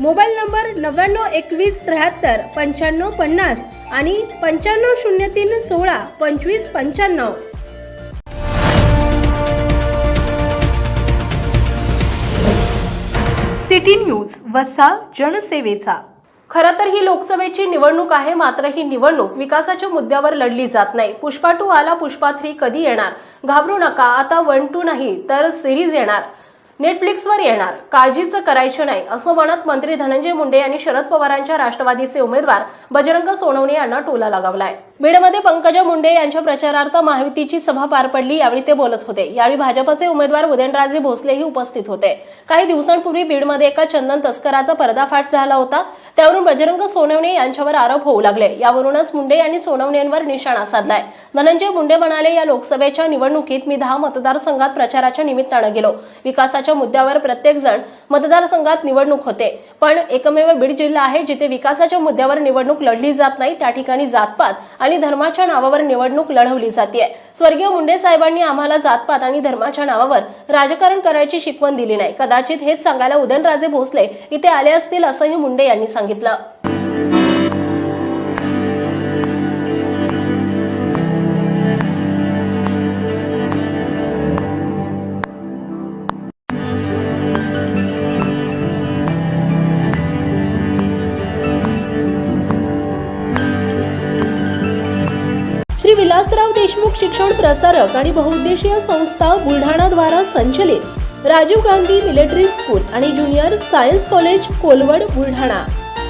Mobile number नव्याण्णव एकवीस त्र्याहत्तर पंच्याण्णव पन्नास आणि पंच्याण्णव शून्य तीन सोळा पंचवीस पंच्याण्णव. सिटी न्यूज वसा जनसेवेचा. खरं तर ही लोकसभेची निवडणूक आहे मात्र ही निवडणूक विकासाच्या मुद्द्यावर लढली जात नाही. पुष्पा टू आला पुष्पा थ्री कधी येणार? घाबरू नका आता वन टू नाही तर सिरीज येणार. नेटफ्लिक्सवर येणार. काळजीचं करायचं नाही असं म्हणत मंत्री धनंजय मुंडे यांनी शरद पवारांच्या राष्ट्रवादीचे उमेदवार बजरंग सोनवणे यांना टोला लगावलाय. बीडमध्ये पंकजा मुंडे यांच्या प्रचारार्थ महायुतीची सभा पार पडली यावेळी ते बोलत होते. यावेळी भाजपचे उमेदवार उदयनराजे भोसलेही उपस्थित होते. काही दिवसांपूर्वी बीडमध्ये एका चंदन तस्कराचा पर्दाफाश झाला होता. त्यावरून बजरंग सोनवणे यांच्यावर आरोप होऊ लागले. यावरूनच मुंडे यांनी सोनवणेंवर निशाणा साधलाय. धनंजय मुंडे म्हणाले या लोकसभेच्या निवडणुकीत मी दहा मतदारसंघात प्रचाराच्या निमित्तानं गेलो. विकासाच्या मुद्द्यावर प्रत्येक जण मतदारसंघात निवडणूक होते. पण एकमेव बीड जिल्हा आहे जिथे विकासाच्या मुद्द्यावर निवडणूक लढली जात नाही. त्या ठिकाणी जातपात आणि धर्माच्या नावावर निवडणूक लढवली जाते स्वर्गीय मुंडे साहेबांनी आम्हाला जातपात आणि धर्माच्या नावावर राजकारण करायची शिकवण दिली नाही. कदाचित हेच सांगायला उदयनराजे भोसले इथे आले असतील असंही मुंडे यांनी सांगितलं. श्री विलासराव देशमुख शिक्षण प्रसारक आणि बहुउद्देशीय संस्था बुलढाणा द्वारा संचलित राजीव गांधी मिलिटरी स्कूल आणि junior science college Kolwad Buldhana.